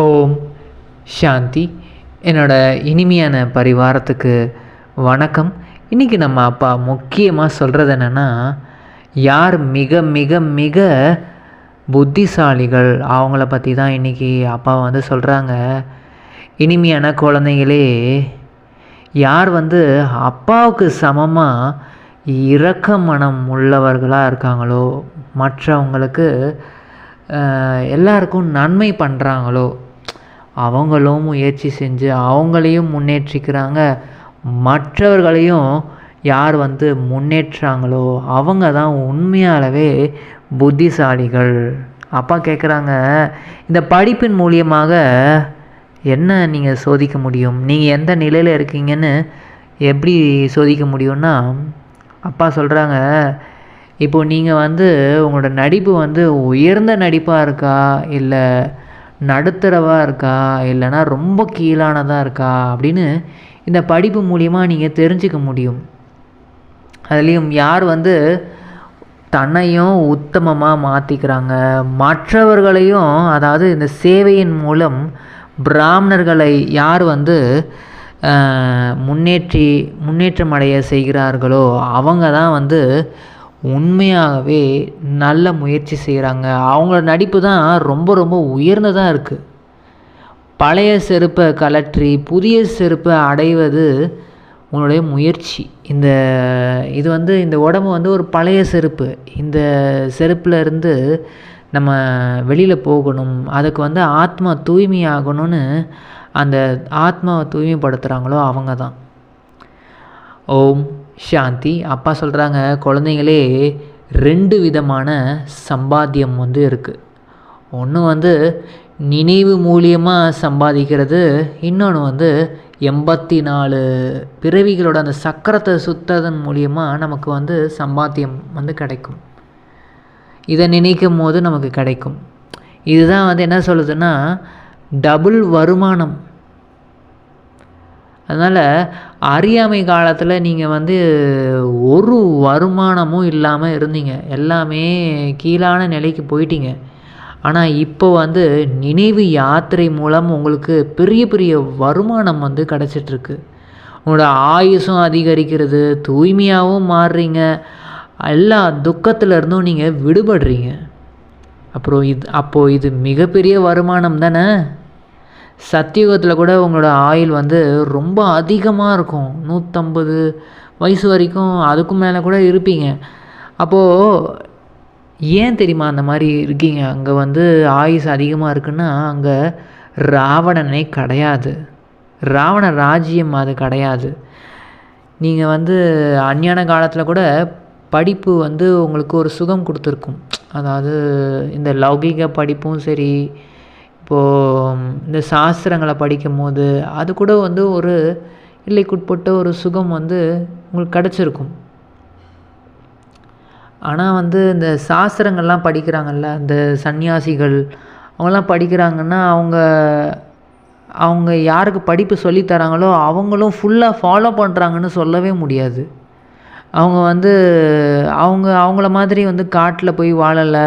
ஓம் சாந்தி. என்னோட இனிமையான பரிவாரத்துக்கு வணக்கம். இன்றைக்கி நம்ம அப்பா முக்கியமாக சொல்கிறது என்னென்னா யார் மிக மிக மிக புத்திசாலிகள் அவங்கள பற்றி தான் இன்றைக்கி அப்பா வந்து சொல்கிறாங்க இனிமையான குழந்தைங்களே யார் வந்து அப்பாவுக்கு சமமாக இரக்க மனம் உள்ளவர்களாக இருக்காங்களோ மற்றவங்களுக்கு எல்லாருக்கும் நன்மை பண்ணுறாங்களோ அவங்களும் முயற்சி செஞ்சு அவங்களையும் முன்னேற்றிக்கிறாங்க. மற்றவர்களையும் யார் வந்து முன்னேற்றாங்களோ அவங்க தான் உண்மையாகவே புத்திசாலிகள். அப்பா கேட்குறாங்க இந்த படிப்பின் மூலியமாக என்ன நீங்கள் சோதிக்க முடியும்? நீங்கள் எந்த நிலையில் இருக்கீங்கன்னு எப்படி சோதிக்க முடியும்னா அப்பா சொல்கிறாங்க இப்போ நீங்கள் வந்து உங்களோட நடிப்பு வந்து உயர்ந்த நடிப்பாக இருக்கா? இல்லை நடுத்தரவாக இருக்கா? இல்லைன்னா ரொம்ப கீழானதாக இருக்கா? அப்படின்னு இந்த படிப்பு மூலியமாக நீங்கள் தெரிஞ்சுக்க முடியும். அதுலேயும் யார் வந்து தன்னையும் உத்தமமாக மாற்றிக்கிறாங்க மற்றவர்களையும் அதாவது இந்த சேவையின் மூலம் பிராமணர்களை யார் வந்து முன்னேற்றி முன்னேற்றம் அடைய செய்கிறார்களோ அவங்க தான் வந்து உண்மையாகவே நல்ல முயற்சி செய்கிறாங்க அவங்களோட நடிப்பு தான் ரொம்ப ரொம்ப உயர்ந்ததாக இருக்குது பழைய செருப்பை கலற்றி புதிய செருப்பை அடைவது உங்களுடைய முயற்சி. இந்த இது வந்து இந்த உடம்பு வந்து ஒரு பழைய செருப்பு. இந்த செருப்புல இருந்து நம்ம வெளியில் போகணும். அதுக்கு வந்து ஆத்மா தூய்மையாகணும்னு அந்த ஆத்மாவை தூய்மைப்படுத்துகிறாங்களோ அவங்க தான். ஓம் சாந்தி அப்பா சொல்கிறாங்க குழந்தைங்களே ரெண்டு விதமான சம்பாத்தியம் வந்து இருக்குது ஒன்று வந்து நினைவு மூலியமாக சம்பாதிக்கிறது இன்னொன்று வந்து எண்பத்தி நாலு பிறவிகளோட அந்த சக்கரத்தை சுத்ததன் மூலியமாக நமக்கு வந்து சம்பாத்தியம் வந்து கிடைக்கும். இதை நினைக்கும் போது நமக்கு கிடைக்கும். இதுதான் வந்து என்ன சொல்லுதுன்னா டபுள் வருமானம். அதனால் அறியாமை காலத்தில் நீங்கள் வந்து ஒரு வருமானமும் இல்லாமல் இருந்தீங்க. எல்லாமே கீழான நிலைக்கு போயிட்டீங்க. ஆனால் இப்போ வந்து நினைவு யாத்திரை மூலம் உங்களுக்கு பெரிய பெரிய வருமானம் வந்து கிடச்சிட்ருக்கு. உங்களோட ஆயுசும் அதிகரிக்கிறது தூய்மையாகவும் மாறுறீங்க. எல்லா துக்கத்துலேருந்தும் நீங்கள் விடுபடுறீங்க. அப்புறம் இது அப்போது இது மிகப்பெரிய வருமானம் தானே? சத்தியுகத்தில் கூட உங்களோட ஆயுள் வந்து ரொம்ப அதிகமாக இருக்கும். நூற்றம்பது வயசு வரைக்கும் அதுக்கும் மேலே கூட இருப்பீங்க. அப்போது ஏன் தெரியுமா அந்த மாதிரி இருக்கீங்க? அங்கே வந்து ஆயுஸ் அதிகமாக இருக்குன்னா அங்கே ராவணனே கிடையாது. ராவண ராஜ்யம் அது கிடையாது. நீங்கள் வந்து அஞ்ஞான காலத்தில் கூட படிப்பு வந்து உங்களுக்கு ஒரு சுகம் கொடுத்துருக்கும். அதாவது இந்த லௌகிக படிப்பும் சரி இப்போது இந்த சாஸ்திரங்களை படிக்கும் போது அது கூட வந்து ஒரு எல்லைக்குட்பட்ட ஒரு சுகம் வந்து உங்களுக்கு கிடச்சிருக்கும். ஆனால் வந்து இந்த சாஸ்திரங்கள்லாம் படிக்கிறாங்கல்ல இந்த சன்னியாசிகள் அவங்கெல்லாம் படிக்கிறாங்கன்னா அவங்க அவங்க யாருக்கு படிப்பு சொல்லித் தராங்களோ அவங்களும் ஃபுல்லாக ஃபாலோ பண்ணுறாங்கன்னு சொல்லவே முடியாது. அவங்க வந்து அவங்க அவங்கள மாதிரி வந்து காட்டில் போய் வாழலை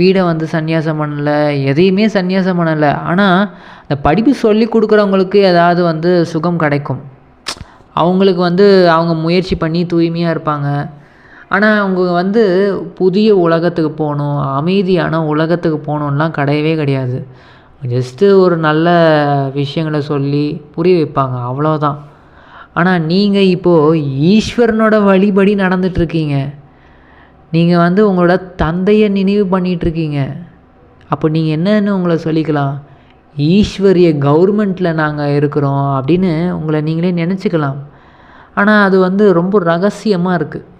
வீடை வந்து சந்நியாசம் பண்ணலை எதையுமே சந்நியாசம் பண்ணலை. ஆனால் அந்த படிப்பு சொல்லி கொடுக்குறவங்களுக்கு ஏதாவது வந்து சுகம் கிடைக்கும். அவங்களுக்கு வந்து அவங்க முயற்சி பண்ணி தூய்மையாக இருப்பாங்க. ஆனால் அவங்க வந்து புதிய உலகத்துக்கு போகணும் அமைதியான உலகத்துக்கு போகணுன்லாம் கிடையவே கிடையாது. ஜஸ்ட்டு ஒரு நல்ல விஷயங்களை சொல்லி புரிய வைப்பாங்க அவ்வளோதான் ஆனால் நீங்கள் இப்போது ஈஸ்வரனோட வழிபடி நடந்துட்டுருக்கீங்க நீங்கள் வந்து உங்களோட தந்தையை நினைவு பண்ணிகிட்ருக்கீங்க அப்போ நீங்கள் என்னன்னு உங்களை சொல்லிக்கலாம். ஈஸ்வரிய கவர்மெண்ட்டில் நாங்கள் இருக்கிறோம் அப்படின்னு உங்களை நீங்களே நினச்சிக்கலாம். ஆனால் அது வந்து ரொம்ப ரகசியமாக இருக்குது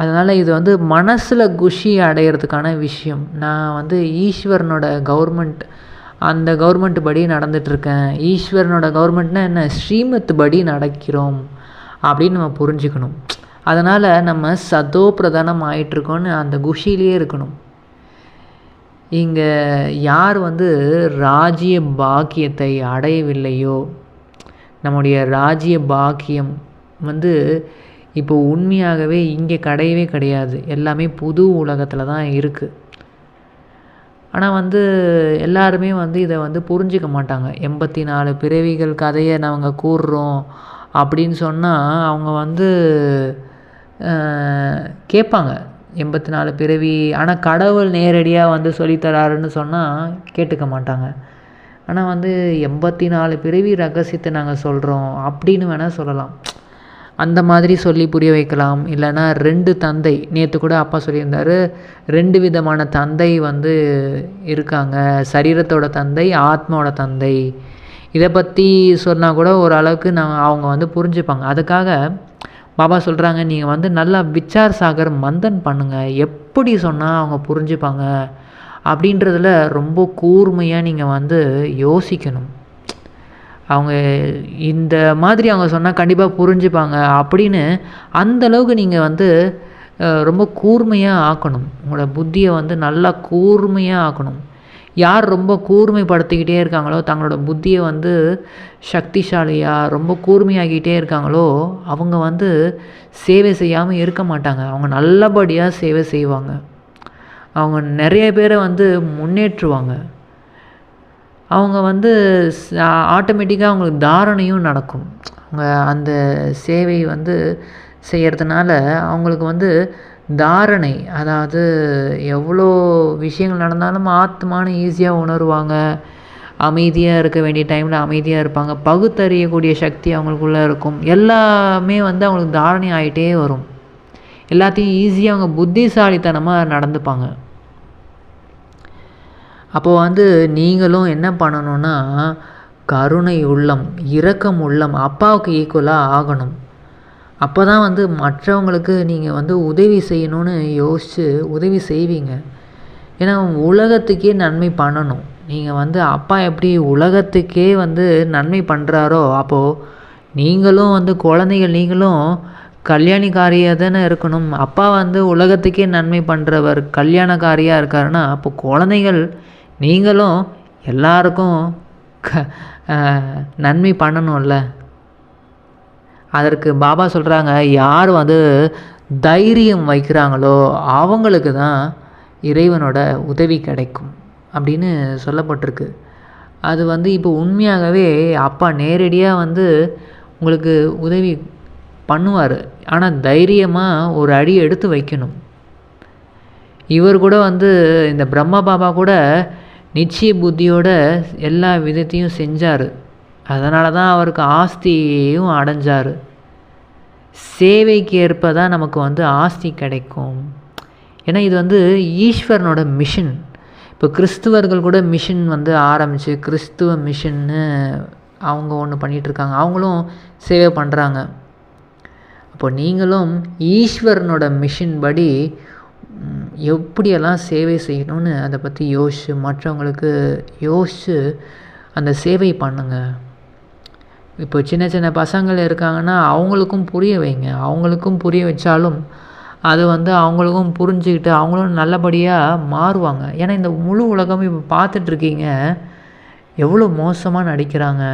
அதனால் இது வந்து மனசில் குஷி அடையிறதுக்கான விஷயம். நான் வந்து ஈஸ்வரனோட கவர்மெண்ட் அந்த கவர்மெண்ட் படி நடந்துகிட்ருக்கேன் ஈஸ்வரனோட கவர்மெண்ட்னால் என்ன? ஸ்ரீமத் படி நடக்கிறோம் அப்படின்னு நம்ம புரிஞ்சுக்கணும். அதனால் நம்ம சதோ பிரதானம் ஆயிட்டிருக்கோன்னு அந்த குஷிலேயே இருக்கணும். இங்கே யார் வந்து ராஜ்ய பாக்கியத்தை அடையவில்லையோ நம்முடைய ராஜ்ய பாக்கியம் வந்து இப்போ உண்மையாகவே இங்கே கிடையவே கிடையாது. எல்லாமே புது உலகத்தில் தான் இருக்குது ஆனால் வந்து எல்லாருமே வந்து இதை வந்து புரிஞ்சிக்க மாட்டாங்க. எண்பத்தி நாலு பிறவிகள் கதையை நாங்கள் கூறுறோம் அப்படின்னு சொன்னால் அவங்க வந்து கேட்பாங்க. எண்பத்தி நாலு பிறவி. ஆனால் கடவுள் நேரடியாக வந்து சொல்லித்தராருன்னு சொன்னால் கேட்டுக்க மாட்டாங்க. ஆனால் வந்து எண்பத்தி நாலு பிறவி ரகசியத்தை நாங்கள் சொல்கிறோம் அப்படின்னு வேணால் சொல்லலாம். அந்த மாதிரி சொல்லி புரிய வைக்கலாம். இல்லைன்னா ரெண்டு தந்தை. நேற்று கூட அப்பா சொல்லியிருந்தார் ரெண்டு விதமான தந்தை வந்து இருக்காங்க. சரீரத்தோட தந்தை ஆத்மாவோட தந்தை. இதை பற்றி சொன்னால் கூட ஓரளவுக்கு நான் அவங்க வந்து புரிஞ்சுப்பாங்க. அதுக்காக பாபா சொல்கிறாங்க நீங்கள் வந்து நல்லா விச்சார் சாகர் மந்தன் பண்ணுங்கள் எப்படி சொன்னால் அவங்க புரிஞ்சுப்பாங்க? அப்படின்றதுல ரொம்ப கூர்மையாக நீங்கள் வந்து யோசிக்கணும். அவங்க இந்த மாதிரி அவங்க சொன்னால் கண்டிப்பாக புரிஞ்சுப்பாங்க அப்படின்னு அந்தளவுக்கு நீங்கள் வந்து ரொம்ப கூர்மையாக ஆக்கணும். உங்களோட புத்தியை வந்து நல்லா கூர்மையாக ஆக்கணும். யார் ரொம்ப கூர்மைப்படுத்திக்கிட்டே இருக்காங்களோ தங்களோட புத்தியை வந்து சக்திசாலியாக ரொம்ப கூர்மையாகிட்டே இருக்காங்களோ அவங்க வந்து சேவை செய்யாமல் இருக்க மாட்டாங்க. அவங்க நல்லபடியாக சேவை செய்வாங்க. அவங்க நிறைய பேரை வந்து முன்னேற்றுவாங்க. அவங்க வந்து ஆட்டோமேட்டிக்காக அவங்களுக்கு தாரணையும் நடக்கும். அவங்க அந்த சேவை வந்து செய்கிறதுனால அவங்களுக்கு வந்து தாரணை அதாவது எவ்வளோ விஷயங்கள் நடந்தாலும் ஆத்மானு ஈஸியாக உணருவாங்க. அமைதியாக இருக்க வேண்டிய டைமில் அமைதியாக இருப்பாங்க. பகுத்தறியக்கூடிய சக்தி அவங்களுக்குள்ளே இருக்கும். எல்லாமே வந்து அவங்களுக்கு தாரணை ஆகிட்டே வரும். எல்லாத்தையும் ஈஸியாக அவங்க புத்திசாலித்தனமாக நடந்துப்பாங்க. அப்போது வந்து நீங்களும் என்ன பண்ணணுன்னா கருணை உள்ளம் இரக்கம் உள்ளம் அப்பாவுக்கு ஈக்குவலாக ஆகணும். அப்போ தான் வந்து மற்றவங்களுக்கு நீங்கள் வந்து உதவி செய்யணும்னு யோசித்து உதவி செய்வீங்க. ஏன்னா உலகத்துக்கே நன்மை பண்ணணும். நீங்கள் வந்து அப்பா எப்படி உலகத்துக்கே வந்து நன்மை பண்ணுறாரோ அப்போது நீங்களும் வந்து குழந்தைகள் நீங்களும் கல்யாணிக்காரியாக தானே இருக்கணும். அப்பா வந்து உலகத்துக்கே நன்மை பண்ணுறவர் கல்யாணக்காரியாக இருக்காருன்னா அப்போ குழந்தைகள் நீங்களும் எல்லாருக்கும் க நன்மை பண்ணணும்ல. அதற்கு பாபா சொல்கிறாங்க யார் வந்து தைரியம் வைக்கிறாங்களோ அவங்களுக்கு தான் இறைவனோட உதவி கிடைக்கும் அப்படின்னு சொல்லப்பட்டிருக்கு. அது வந்து இப்போ உண்மையாகவே அப்பா நேரடியாக வந்து உங்களுக்கு உதவி பண்ணுவார். ஆனால் தைரியமாக ஒரு அடி எடுத்து வைக்கணும். இவர் கூட வந்து இந்த பிரம்மா பாபா கூட நிச்சய புத்தியோட எல்லா விதத்தையும் செஞ்சார். அதனால தான் அவருக்கு ஆஸ்தியையும் அடைஞ்சார். சேவைக்கு ஏற்ப தான் நமக்கு வந்து ஆஸ்தி கிடைக்கும். ஏன்னா இது வந்து ஈஸ்வரனோட மிஷன் இப்போ கிறிஸ்துவர்கள் கூட மிஷன் வந்து ஆரம்பித்து கிறிஸ்துவ மிஷன்னு அவங்க ஒன்று பண்ணிகிட்ருக்காங்க அவங்களும் சேவை பண்ணுறாங்க அப்போ நீங்களும் ஈஸ்வரனோட மிஷின் படி எப்படியெல்லாம் சேவை செய்யணும்னு அதை பற்றி யோசித்து மற்றவங்களுக்கு யோசித்து அந்த சேவை பண்ணுங்கள் இப்போ சின்ன சின்ன பசங்கள் இருக்காங்கன்னா அவங்களுக்கும் புரிய வைங்க. அவங்களுக்கும் புரிய வச்சாலும் அது வந்து அவங்களுக்கும் புரிஞ்சுக்கிட்டு அவங்களும் நல்லபடியாக மாறுவாங்க. ஏன்னா இந்த முழு உலகமும் இப்போ பார்த்துட்ருக்கீங்க எவ்வளோ மோசமாக நடிக்கிறாங்க.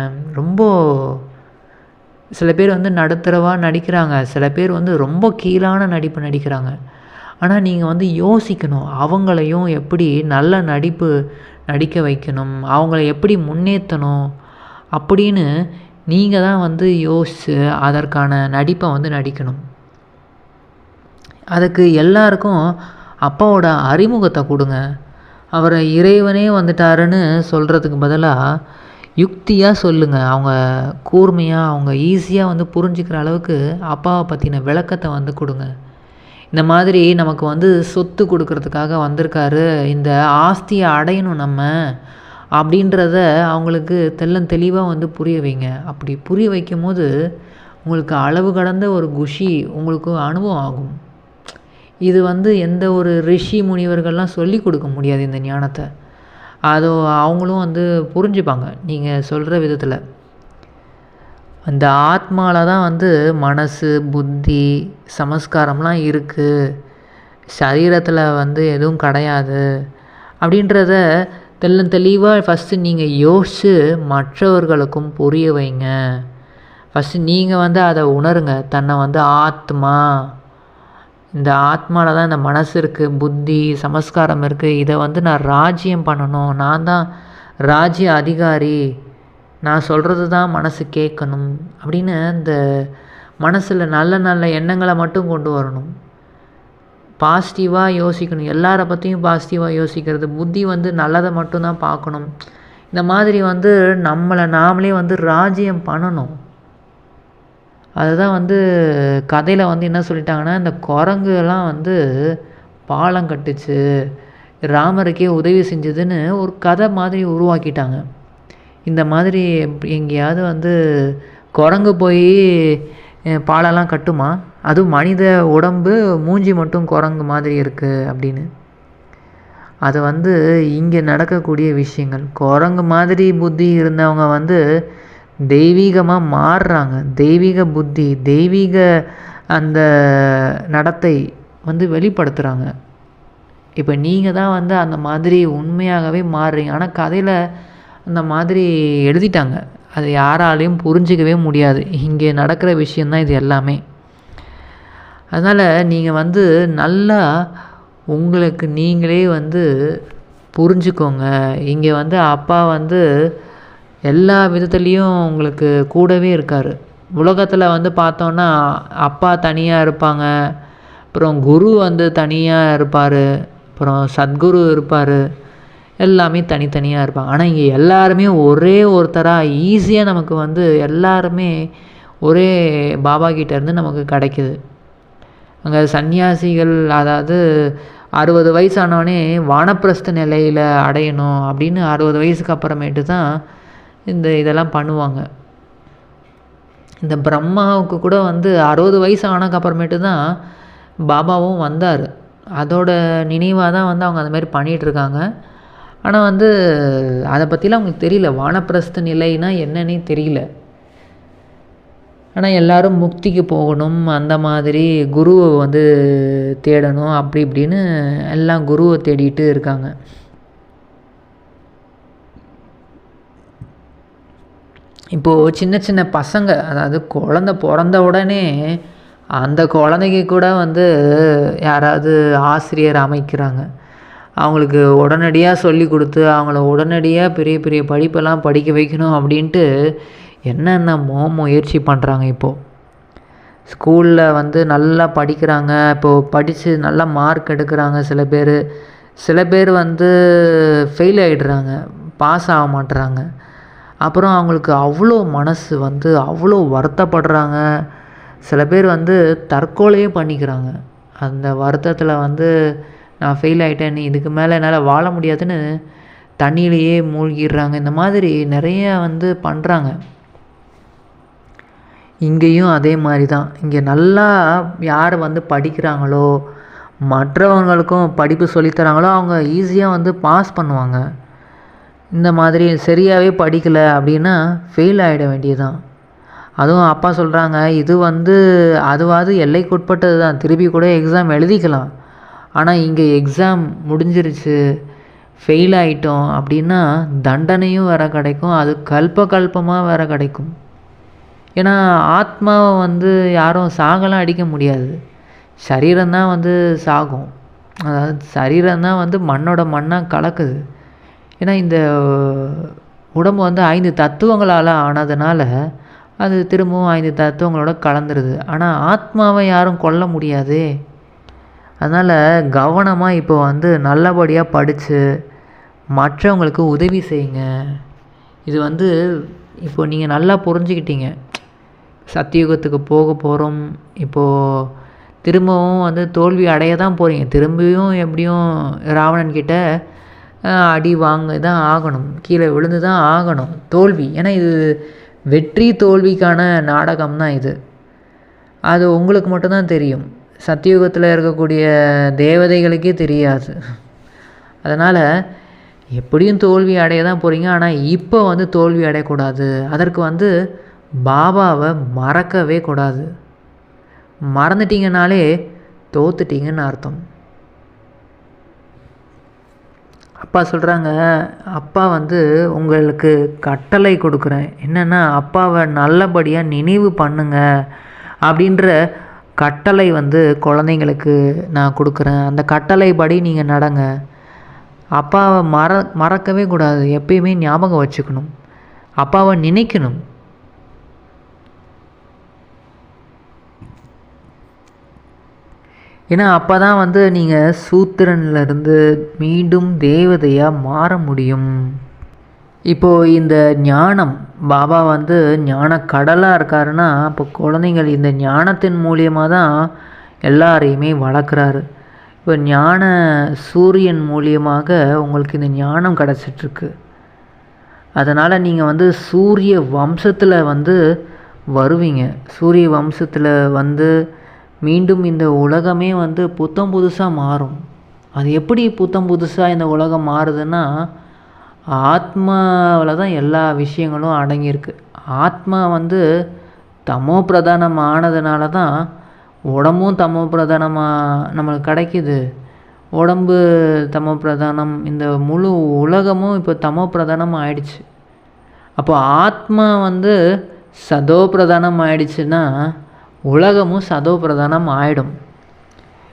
ரொம்ப சில பேர் வந்து நடுத்தரவாக நடிக்கிறாங்க. சில பேர் வந்து ரொம்ப கீழான நடிப்பு நடிக்கிறாங்க. ஆனால் நீங்கள் வந்து யோசிக்கணும். அவங்களையும் எப்படி நல்ல நடிப்பு நடிக்க வைக்கணும். அவங்கள எப்படி முன்னேற்றணும் அப்படின்னு நீங்கள் தான் வந்து யோசித்து அதற்கான நடிப்பை வந்து நடிக்கணும். அதுக்கு எல்லாருக்கும் அப்பாவோட அறிமுகத்தை கொடுங்க. அவரை இறைவனே வந்துட்டாருன்னு சொல்கிறதுக்கு பதிலாக யுக்தியாக சொல்லுங்கள் அவங்க கூர்மையாக அவங்க ஈஸியாக வந்து புரிஞ்சுக்கிற அளவுக்கு அப்பாவை பற்றின விளக்கத்தை வந்து கொடுங்க. இந்த மாதிரி நமக்கு வந்து சொத்து கொடுக்கறதுக்காக வந்திருக்காரு. இந்த ஆஸ்தியை அடையணும் நம்ம. அப்படின்றத அவங்களுக்கு தெள்ளன் தெளிவாக வந்து புரிய வைங்க. அப்படி புரிய வைக்கும் போது உங்களுக்கு அளவு கடந்த ஒரு குஷி உங்களுக்கு அனுபவம் ஆகும். இது வந்து எந்த ஒரு ரிஷி முனிவர்கள்லாம் சொல்லி கொடுக்க முடியாது இந்த ஞானத்தை. அதோ அவங்களும் வந்து புரிஞ்சுப்பாங்க நீங்கள் சொல்கிற விதத்தில். அந்த ஆத்மாவில் தான் வந்து மனசு புத்தி சமஸ்காரம்லாம் இருக்குது சரீரத்தில் வந்து எதுவும் கிடையாது. அப்படின்றத தெல்ல தெளிவாக ஃபஸ்ட்டு நீங்கள் யோசித்து மற்றவர்களுக்கும் புரிய வைங்க. ஃபஸ்ட்டு நீங்கள் வந்து அதை உணருங்க. தன்னை வந்து ஆத்மா. இந்த ஆத்மாவில் தான் இந்த மனசு இருக்குது புத்தி சமஸ்காரம் இருக்குது இதை வந்து நான் ராஜ்யம் பண்ணணும். நான் தான் ராஜ்ய அதிகாரி. நான் சொல்கிறது தான் மனசு கேட்கணும். அப்படின்னு இந்த மனசில் நல்ல நல்ல எண்ணங்களை மட்டும் கொண்டு வரணும். பாசிட்டிவாக யோசிக்கணும். எல்லாரை பற்றியும் பாசிட்டிவாக யோசிக்கிறது. புத்தி வந்து நல்லதை மட்டும்தான் பார்க்கணும். இந்த மாதிரி வந்து நம்மளை நாமளே வந்து ராஜ்யம் பண்ணணும். அதுதான் வந்து கதையில் வந்து என்ன சொல்லிட்டாங்கன்னா இந்த குரங்குலாம் வந்து பாலம் கட்டுச்சு ராமருக்கே உதவி செஞ்சதுன்னு ஒரு கதை மாதிரி உருவாக்கிட்டாங்க. இந்த மாதிரி எங்கேயாவது வந்து குரங்கு போய் பாலம்லாம் கட்டுமா? அதுவும் மனித உடம்பு மூஞ்சி மட்டும் குரங்கு மாதிரி இருக்குது அப்படின்னு. அது வந்து இங்கே நடக்கக்கூடிய விஷயங்கள். குரங்கு மாதிரி புத்தி இருந்தவங்க வந்து தெய்வீகமாக மாறுறாங்க. தெய்வீக புத்தி தெய்வீக அந்த நடத்தை வந்து வெளிப்படுத்துகிறாங்க இப்போ நீங்கள் தான் வந்து அந்த மாதிரி உண்மையாகவே மாறுறீங்க. ஆனால் கதையில் அந்த மாதிரி எழுதிட்டாங்க. அது யாராலையும் புரிஞ்சிக்கவே முடியாது. இங்கே நடக்கிற விஷயந்தான் இது எல்லாமே. அதனால் நீங்கள் வந்து நல்லா உங்களுக்கு நீங்களே வந்து புரிஞ்சுக்கோங்க. இங்கே வந்து அப்பா வந்து எல்லா விதத்துலேயும் உங்களுக்கு கூடவே இருக்கார். உலகத்தில் வந்து பார்த்தோன்னா அப்பா தனியாக இருப்பாங்க. அப்புறம் குரு வந்து தனியாக இருப்பார். அப்புறம் சத்குரு இருப்பார். எல்லாமே தனித்தனியாக இருப்பாங்க. ஆனால் இங்கே எல்லாருமே ஒரே ஒருத்தராக ஈஸியாக நமக்கு வந்து எல்லாருமே ஒரே பாபா கிட்டேருந்து நமக்கு கிடைக்கிது. அங்கே சன்னியாசிகள் அதாவது அறுபது வயசானவனே வானப்பிரஸ்த நிலையில் அடையணும் அப்படின்னு அறுபது வயசுக்கு அப்புறமேட்டு தான் இந்த இதெல்லாம் பண்ணுவாங்க. இந்த பிரம்மாவுக்கு கூட வந்து அறுபது வயசு ஆனதுக்கு அப்புறமேட்டு தான் பாபாவும் வந்தார். அதோட நினைவாக தான் வந்து அவங்க அந்த மாதிரி பண்ணிகிட்ருக்காங்க ஆனால் வந்து அதை பற்றிலாம் அவங்களுக்கு தெரியல. வானப்பிரஸ்த நிலைனா என்னன்னே தெரியல. ஆனால் எல்லோரும் முக்திக்கு போகணும் அந்த மாதிரி குருவை வந்து தேடணும் அப்படி இப்படின்னு எல்லாம் குருவை தேடிட்டு இருக்காங்க. இப்போது சின்ன சின்ன பசங்க அதாவது குழந்த பிறந்த உடனே அந்த குழந்தைக்கு கூட வந்து யாராவது ஆசிரியர் அமைக்கிறாங்க. அவங்களுக்கு உடனடியாக சொல்லி கொடுத்து அவங்கள உடனடியாக பெரிய பெரிய படிப்பெல்லாம் படிக்க வைக்கணும் அப்படின்ட்டு என்னென்னமோ முயற்சி பண்ணுறாங்க இப்போது ஸ்கூலில் வந்து நல்லா படிக்கிறாங்க. இப்போது படித்து நல்லா மார்க் எடுக்கிறாங்க சில பேர். சில பேர் வந்து ஃபெயில் ஆகிடுறாங்க பாஸ் ஆக மாட்டுறாங்க அப்புறம் அவங்களுக்கு அவ்வளோ மனசு வந்து அவ்வளோ வருத்தப்படுறாங்க. சில பேர் வந்து தற்கொலையே பண்ணிக்கிறாங்க. அந்த வருத்தத்தில் வந்து நான் ஃபெயில் ஆகிட்டேன் நீ இதுக்கு மேலே என்னால் வாழ முடியாதுன்னு தண்ணியிலேயே மூழ்கிடுறாங்க. இந்த மாதிரி நிறையா வந்து பண்ணுறாங்க இங்கேயும் அதே மாதிரி தான் இங்கே நல்லா யார் வந்து படிக்கிறாங்களோ மற்றவங்களுக்கும் படிப்பு சொல்லித்தராங்களோ அவங்க ஈஸியாக வந்து பாஸ் பண்ணுவாங்க. இந்த மாதிரி சரியாகவே படிக்கலை அப்படின்னா ஃபெயில் ஆகிட வேண்டியதுதான். அதுவும் அப்பா சொல்கிறாங்க இது வந்து அதுவாது எல்லைக்குட்பட்டது தான் திருப்பி கூட எக்ஸாம் எழுதிக்கலாம். ஆனால் இங்கே எக்ஸாம் முடிஞ்சிருச்சு ஃபெயில் ஆகிட்டோம் அப்படின்னா தண்டனையும் வேறு கிடைக்கும். அது கல்ப கல்பமாக வேறு கிடைக்கும். ஏன்னா ஆத்மாவை வந்து யாரும் சாகலாம் அடிக்க முடியாது. சரீரம்தான் வந்து சாகும். அதாவது சரீரம்தான் வந்து மண்ணோட மண்ணாக கலக்குது. ஏன்னா இந்த உடம்பு வந்து ஐந்து தத்துவங்களால் ஆனதுனால அது திரும்பவும் ஐந்து தத்துவங்களோட கலந்துருது. ஆனால் ஆத்மாவை யாரும் கொல்ல முடியாதே. அதனால் கவனமாக இப்போ வந்து நல்லபடியாக படித்து மற்றவங்களுக்கு உதவி செய்யுங்க. இது வந்து இப்போ நீங்கள் நல்லா புரிஞ்சுக்கிட்டீங்க. சத்தியுகத்துக்கு போக போகிறோம் இப்போது திரும்பவும் வந்து தோல்வி அடைய தான் போகிறீங்க திரும்பியும் எப்படியும் ராவணன் கிட்ட அடி வாங்க தான் ஆகணும். கீழே விழுந்து தான் ஆகணும். தோல்வி. ஏன்னா இது வெற்றி தோல்விக்கான நாடகம் தான் இது. அது உங்களுக்கு மட்டும்தான் தெரியும். சத்தியுகத்தில் இருக்கக்கூடிய தேவதைகளுக்கே தெரியாது. அதனால் எப்படியும் தோல்வி அடைய தான் போகிறீங்க ஆனால் இப்போ வந்து தோல்வி அடையக்கூடாது. அதற்கு வந்து பாபாவை மறக்கவே கூடாது. மறந்துட்டீங்கனாலே தோத்துட்டீங்கன்னு அர்த்தம். அப்பா சொல்கிறாங்க அப்பா வந்து உங்களுக்கு கட்டளை கொடுக்குறேன். என்னென்னா அப்பாவை நல்லபடியாக நினைவு பண்ணுங்க. அப்படின்ற கட்டளை வந்து குழந்தைங்களுக்கு நான் கொடுக்குறேன். அந்த கட்டளை படி நீங்கள் நடங்க. அப்பாவை மற மறக்கவே கூடாது. எப்பயுமே ஞாபகம் வச்சுக்கணும். அப்பாவை நினைக்கணும். ஏன்னா அப்போ தான் வந்து நீங்கள் சூத்திரன்லேருந்து மீண்டும் தேவதையாக மாற முடியும். இப்போது இந்த ஞானம் பாபா வந்து ஞான கடலாக இருக்காருன்னா அப்போ குழந்தைங்கள் இந்த ஞானத்தின் மூலியமாக தான் எல்லாரையுமே வளர்க்குறாரு. இப்போ ஞான சூரியன் மூலியமாக உங்களுக்கு இந்த ஞானம் கிடச்சிட்ருக்கு. அதனால் நீங்கள் வந்து சூரிய வம்சத்தில் வந்து வருவீங்க. சூரிய வம்சத்தில் வந்து மீண்டும் இந்த உலகமே வந்து புத்தம் புதுசாக மாறும். அது எப்படி புத்தம் புதுசாக இந்த உலகம் மாறுதுன்னா ஆத்மாவில் தான் எல்லா விஷயங்களும் அடங்கியிருக்கு. ஆத்மா வந்து தமோ பிரதானம் ஆனதுனால தான் உடம்பும் தமோ பிரதானமாக நம்மளுக்கு கிடைக்கிது. உடம்பு தமோ பிரதானம் இந்த முழு உலகமும் இப்போ தமோ பிரதானம் ஆயிடுச்சு. அப்போ ஆத்மா வந்து சதோ பிரதானம் ஆயிடுச்சுன்னா உலகமும் சதோ பிரதானம் ஆகிடும்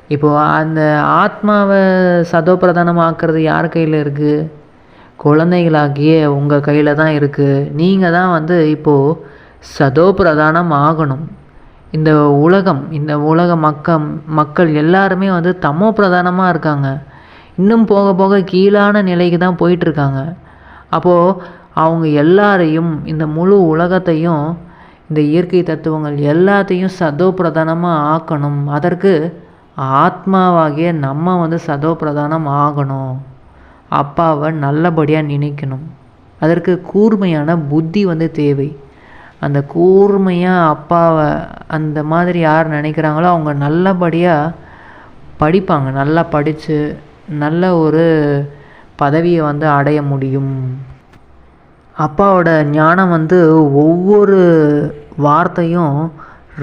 இப்போது அந்த ஆத்மாவை சதோ பிரதானம் ஆக்கிறது யார் கையில் இருக்குது குழந்தைகளாகிய உங்கள் கையில் தான் இருக்குது நீங்கள் தான் வந்து இப்போது சதோ பிரதானம் ஆகணும். இந்த உலகம் இந்த உலக மக்கள் மக்கள் எல்லாருமே வந்து தமோ பிரதானமாக இருக்காங்க. இன்னும் போக போக கீழான நிலைக்கு தான் போயிட்டுருக்காங்க அப்போது அவங்க எல்லாரையும் இந்த முழு உலகத்தையும் இந்த இயற்கை தத்துவங்கள் எல்லாத்தையும் சதோ பிரதானமாக ஆக்கணும். அதற்கு ஆத்மாவாகிய நம்ம வந்து சதோ பிரதானம் ஆகணும். அப்பாவை நல்லபடியாக நினைக்கணும். அதற்கு கூர்மையான புத்தி வந்து தேவை. அந்த கூர்மையாக அப்பாவை அந்த மாதிரி யார் நினைக்கிறாங்களோ அவங்க நல்லபடியாக படிப்பாங்க. நல்லா படித்து நல்ல ஒரு பதவியை வந்து அடைய முடியும். அப்பாவோட ஞானம் வந்து ஒவ்வொரு வார்த்தையும்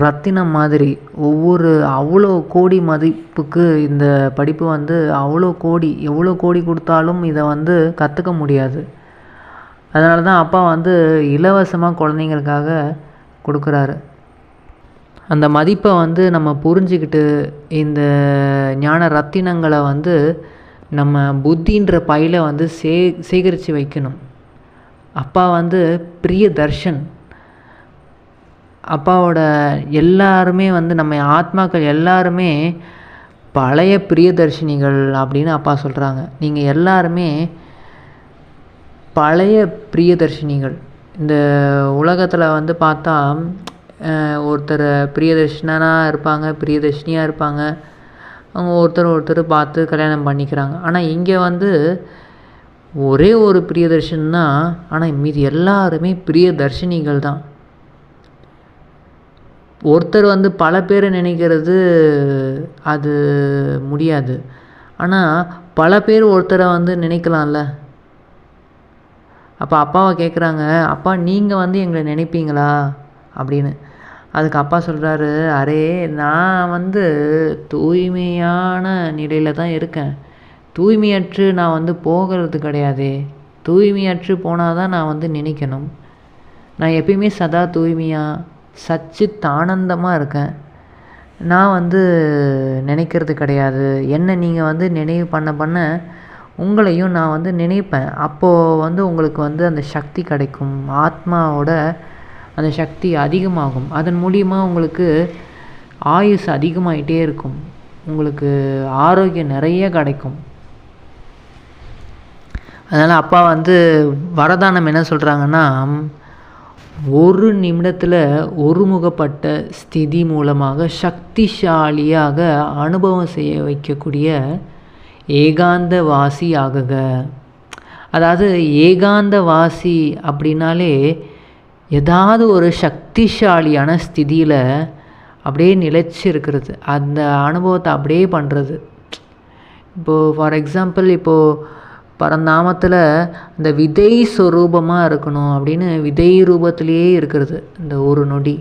ரத்தினம் மாதிரி ஒவ்வொரு அவ்வளோ கோடி மதிப்புக்கு இந்த படிப்பு வந்து அவ்வளோ கோடி எவ்வளோ கோடி கொடுத்தாலும் இதை வந்து கற்றுக்க முடியாது. அதனால தான் அப்பா வந்து இலவசமாக குழந்தைங்களுக்காக கொடுக்குறாரு. அந்த மதிப்பை வந்து நம்ம புரிஞ்சுக்கிட்டு இந்த ஞான ரத்தினங்களை வந்து நம்ம புத்தின்ற பையில வந்து சே சேகரித்து வைக்கணும். அப்பா வந்து பிரிய தர்ஷன் அப்பாவோட எல்லாருமே வந்து நம்ம ஆத்மாக்கள் எல்லாருமே பழைய பிரியதர்ஷினிகள் அப்படின்னு அப்பா சொல்கிறாங்க நீங்கள் எல்லாருமே பழைய பிரியதர்ஷினிகள். இந்த உலகத்தில் வந்து பார்த்தா ஒருத்தர் பிரியதர்ஷனாக இருப்பாங்க பிரியதர்ஷினியாக இருப்பாங்க. அவங்க ஒருத்தர் ஒருத்தர் பார்த்து கல்யாணம் பண்ணிக்கிறாங்க. ஆனால் இங்கே வந்து ஒரே ஒரு பிரியதர்ஷன் தான் ஆனால் மீதி எல்லாருமே பிரியதர்ஷினிகள் தான். ஒருத்தர் வந்து பல பேரை நினைக்கிறது அது முடியாது. ஆனால் பல பேர் ஒருத்தரை வந்து நினைக்கலாம்ல? அப்போ அப்பாவை கேட்குறாங்க அப்பா நீங்கள் வந்து எங்களை நினைப்பீங்களா? அப்படின்னு. அதுக்கு அப்பா சொல்கிறாரு அரே நான் வந்து தூய்மையான நிலையில் தான் இருக்கேன். தூய்மையற்று நான் வந்து போகிறது கிடையாதே. தூய்மையற்று போனால் தான் நான் வந்து நினைக்கணும். நான் எப்பயுமே சதா தூய்மையாக சச்சித் ஆனந்தமாக இருக்கேன். நான் வந்து நினைக்கிறது கிடையாது. என்ன நீங்கள் வந்து நினைவு பண்ண பண்ண உங்களையும் நான் வந்து நினைப்பேன். அப்போது வந்து உங்களுக்கு வந்து அந்த சக்தி கிடைக்கும். ஆத்மாவோட அந்த சக்தி அதிகமாகும். அதன் மூலியமாக உங்களுக்கு ஆயுஸ் அதிகமாகிட்டே இருக்கும். உங்களுக்கு ஆரோக்கியம் நிறைய கிடைக்கும். அதனால் அப்பா வந்து வரதானம் என்ன சொல்கிறாங்கன்னா ஒரு நிமிடத்தில் ஒருமுகப்பட்ட ஸ்திதி மூலமாக சக்திசாலியாக அனுபவம் செய்ய வைக்கக்கூடிய ஏகாந்த வாசி ஆகுக. அதாவது ஏகாந்த வாசி அப்படின்னாலே ஏதாவது ஒரு சக்திசாலியான ஸ்திதியில் அப்படியே நிலச்சி இருக்கிறது அந்த அனுபவத்தை அப்படியே பண்ணுறது இப்போது ஃபார் எக்ஸாம்பிள் இப்போது பரந்தாமத்தில் இந்த விதை ஸ்வரூபமாக இருக்கணும் அப்படின்னு விதை ரூபத்திலேயே இருக்கிறது இந்த ஒரு நொடி.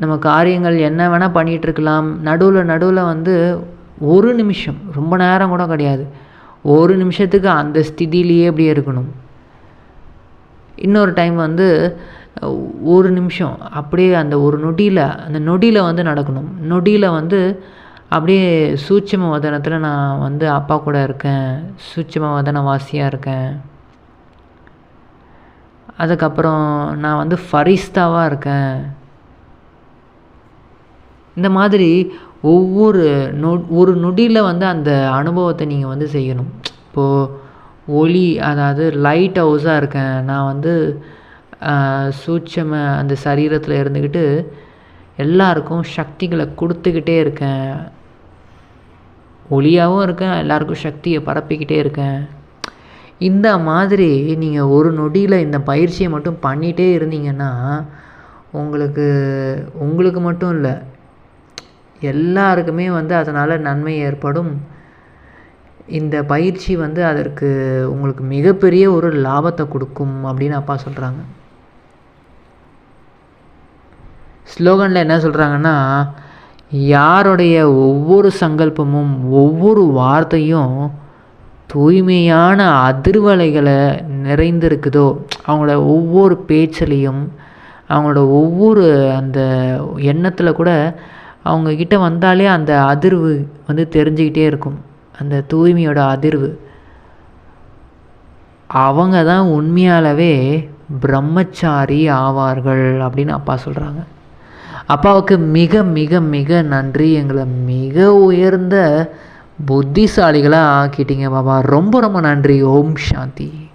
நம்ம காரியங்கள் என்ன வேணால் பண்ணிகிட்ருக்கலாம் நடுவில் நடுவில் வந்து ஒரு நிமிஷம் ரொம்ப நேரம் கூட கிடையாது. ஒரு நிமிஷத்துக்கு அந்த ஸ்திதியிலேயே அப்படியே இருக்கணும். இன்னொரு டைம் வந்து ஒரு நிமிஷம் அப்படியே அந்த ஒரு நொடியில் அந்த நொடியில் வந்து நடக்கணும். நொடியில் வந்து அப்படியே சூட்சம வதனத்தில் நான் வந்து அப்பா கூட இருக்கேன். சூட்சம வதன வாசியாக இருக்கேன். அதுக்கப்புறம் நான் வந்து ஃபரிஸ்தாவாக இருக்கேன். இந்த மாதிரி ஒவ்வொரு நொ ஒரு நொடியில் வந்து அந்த அனுபவத்தை நீங்கள் வந்து செய்யணும். இப்போது ஒளி அதாவது லைட் ஹவுஸாக இருக்கேன். நான் வந்து சூட்சம அந்த சரீரத்தில் இருந்துக்கிட்டு எல்லாருக்கும் சக்திகளை கொடுத்துக்கிட்டே இருக்கேன். ஒளியாகவும் இருக்கேன் எல்லாருக்கும் சக்தியை பரப்பிக்கிட்டே இருக்கேன். இந்த மாதிரி நீங்கள் ஒரு நொடியில் இந்த பயிற்சியை மட்டும் பண்ணிகிட்டே இருந்தீங்கன்னா உங்களுக்கு உங்களுக்கு மட்டும் இல்லை எல்லாருக்குமே வந்து அதனால் நன்மை ஏற்படும். இந்த பயிற்சி வந்து அதற்கு உங்களுக்கு மிகப்பெரிய ஒரு லாபத்தை கொடுக்கும் அப்படின்னு அப்பா சொல்கிறாங்க ஸ்லோகனில் என்ன சொல்கிறாங்கன்னா யாருடைய ஒவ்வொரு சங்கல்பமும் ஒவ்வொரு வார்த்தையும் தூய்மையான அதிர்வலைகளை நிறைந்திருக்குதோ அவங்களோட ஒவ்வொரு பேச்சிலையும் அவங்களோட ஒவ்வொரு அந்த எண்ணத்தில் கூட அவங்கக்கிட்ட வந்தாலே அந்த அதிர்வு வந்து தெரிஞ்சுக்கிட்டே இருக்கும். அந்த தூய்மையோட அதிர்வு. அவங்க தான் உண்மையாலவே பிரம்மச்சாரி ஆவார்கள் அப்படின்னு அப்பா சொல்கிறாங்க அப்பாவுக்கு மிக மிக மிக நன்றி. எங்களை மிக உயர்ந்த புத்திசாலிகளாக ஆக்கிட்டீங்க பாபா. ரொம்ப ரொம்ப நன்றி. ஓம் சாந்தி.